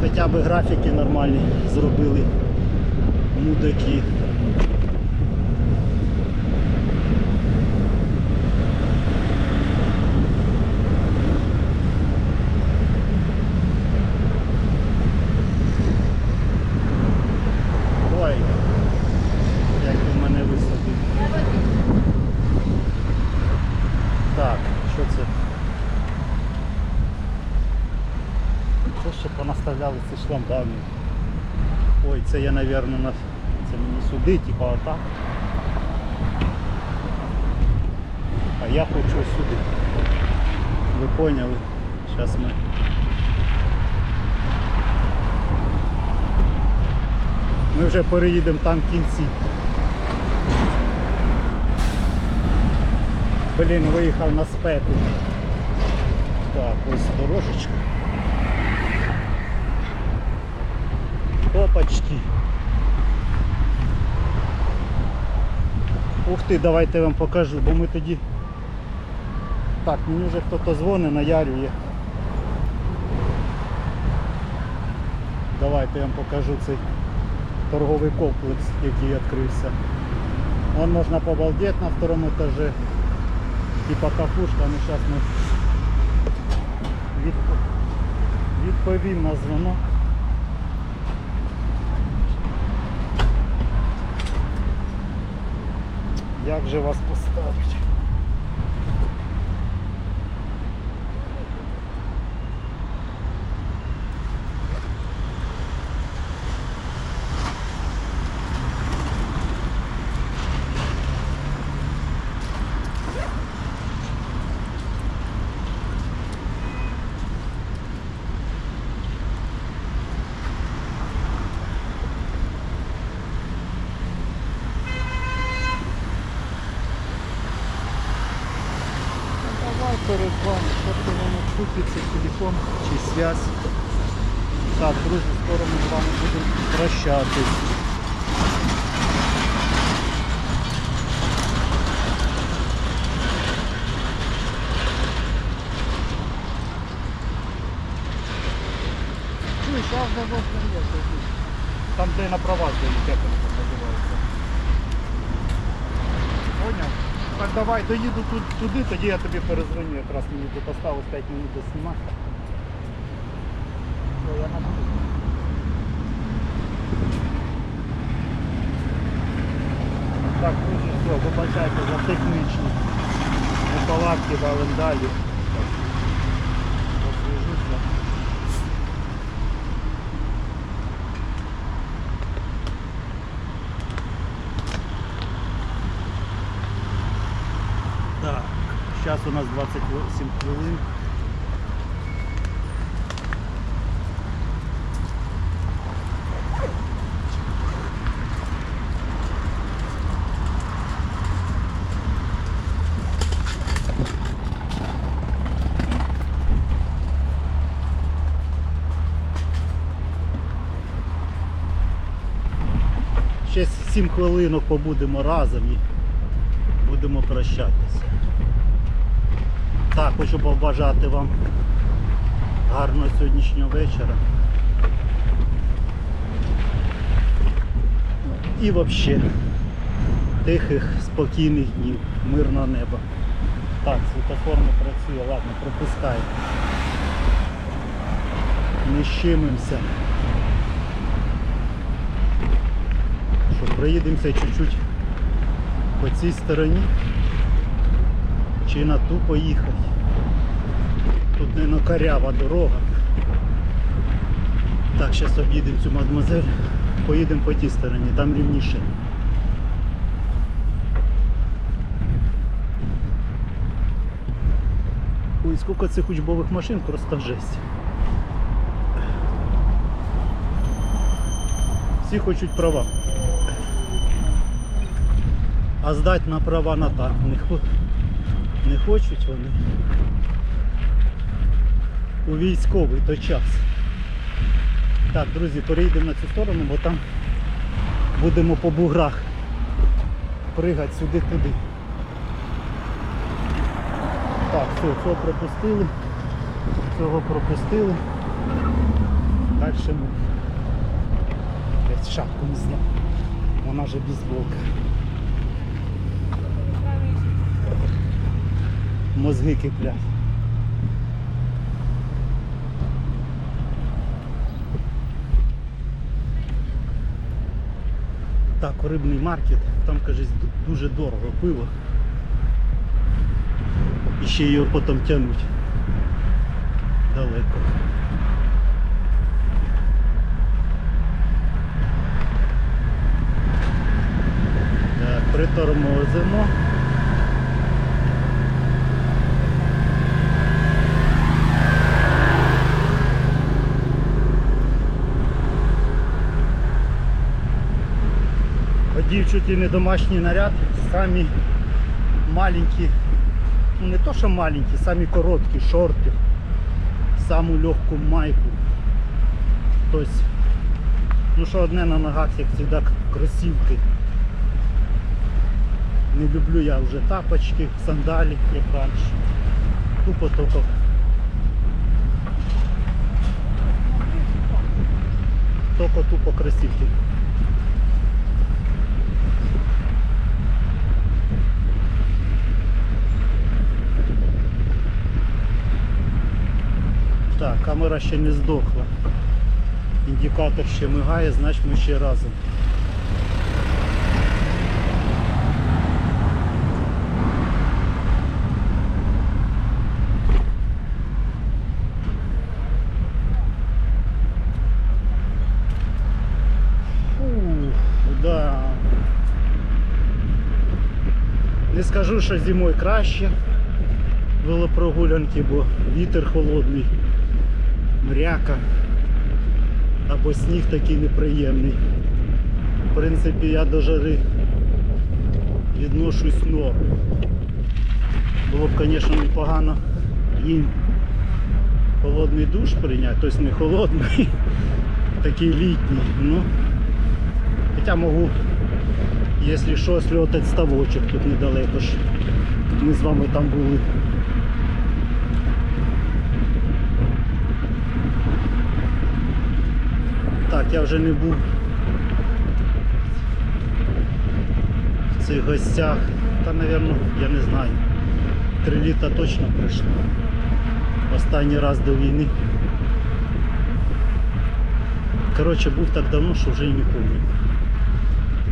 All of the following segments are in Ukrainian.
хоча б графіки нормальні зробили мудаки. Ой, як він мене висадив. Так, що це? Це ще понаставляли ці шламбами. Ой, це я, напевно, на... це мені сюди, типа отак. А я хочу сюди. Ви поняли? Зараз ми. Ми вже переїдемо там кінці. Блін, виїхав на спеку. Так, ось дорожечка. Опачки. Ух ти, давайте я вам покажу, бо ми тоді... Так, мені вже хтось дзвонить, наярює. Давайте я вам покажу цей торговий комплекс, який відкрився. Вон можна побалдеть на второму етажі. Типа кафушка, ну зараз ми відп... відповім на дзвонок. Як же вас поставити? зв'язком чи зв'яз. Так, друзі, скоро ми з вами будемо прощатись. Ну, зараз завозно є, там де на права здають, як воно там називається. Поняв? Так давай доїду тут, туди, тоді я тобі перезвоню, якраз мені тут осталось 5 минут до 17. Так, друзі, все, вибачайте за технічні неполадки, дали далі. Освіжуся. Так, зараз у нас 28 хвилин. Ще 7 хвилинок побудемо разом і будемо прощатися. Так, хочу побажати вам гарного сьогоднішнього вечора. І взагалі тихих, спокійних днів, мирного неба. Так, світофор не працює, ладно, пропускай. Не щимимося. Проїдемося чуть-чуть по цій стороні чи на ту поїхати. Тут не корява дорога. Так, зараз об'їдемо цю мадемуазель, поїдемо по тій стороні, там рівніше. Ой, скільки цих учбових машин, просто жесть. Всі хочуть права. А здати на права на так не, хо... не хочуть вони. У військовий то час. Так, друзі, перейдемо на цю сторону, бо там будемо по буграх пригати сюди-туди. Так, все, цього пропустили. Цього пропустили. Далі дальше. Блять, шапку не зняв. Вона вже бейсболка. Мозги киплять. Так, рибний маркет, там, кажуть, дуже дорого пиво. І ще його потім тягнуть. Далеко. Так, притормозимо. Чуть і не домашній наряд, самі маленькі, ну не то що маленькі, самі короткі шорти, саму легку майку. Тобто, ну що одне на ногах, як завжди, кросівки. Не люблю я вже тапочки, сандалі, як раніше. Тупо тупо. Тільки тупо кросівки. Так, камера ще не здохла. Індикатор ще мигає, значить ми ще разом. Не скажу, що зимою краще велопрогулянки, бо вітер холодний, мряка або сніг такий неприємний. В принципі, я до жари відношусь норм. Було б, звісно, непогано їм холодний душ прийняти, тобто не холодний, такий літній. Ну, хоча можу, якщо що, сльотати ставочок тут недалеко ж. Ми з вами там були. Я вже не був в цих гостях. Та, мабуть, я не знаю. Три літа точно пройшло. Останній раз до війни. Коротше, був так давно, що вже і не пам'ятаю.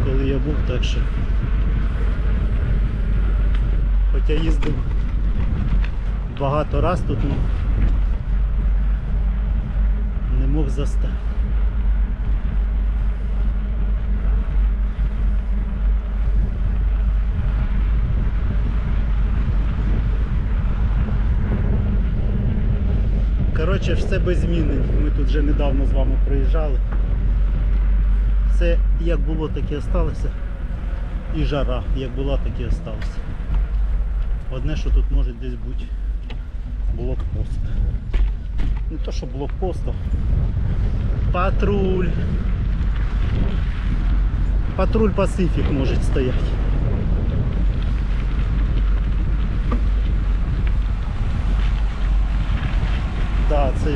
Коли я був, так що. Хоча їздив багато раз тут, ну не мог застати. Коротше, все без зміни. Ми тут вже недавно з вами приїжджали. Все як було, так і осталося. І жара, як була, так і осталося. Одне, що тут може десь бути блокпост. Не то, що блокпост, а патруль. Патруль Пасифік може стояти. Так, це.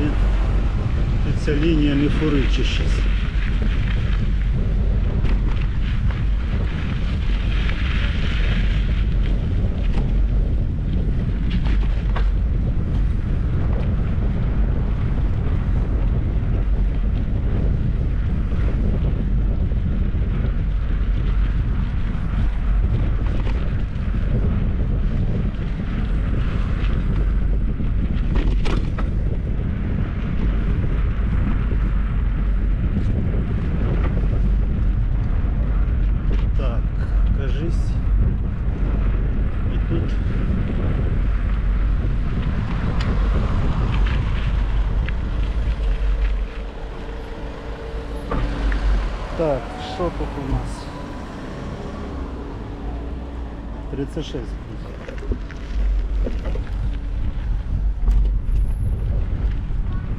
Ця лінія не фуричить щось. Так, кажись. І тут. Так, у нас? 36 буде.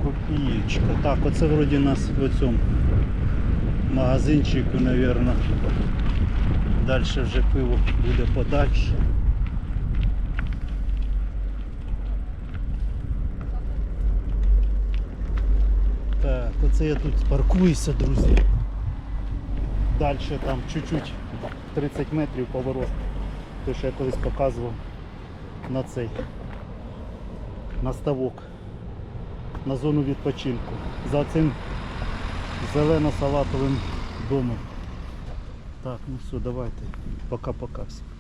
Копієчка. Так, оце вроді нас в цьому магазинчику, наверное. Далі вже пиво буде подальше. Так, оце я тут паркуюся, друзі. Далі там чуть-чуть 30 метрів поворот. Те, що я колись показував на цей на ставок, на зону відпочинку. За цим зелено-салатовим домом. Так, ну все, давайте. Пока-пока всім.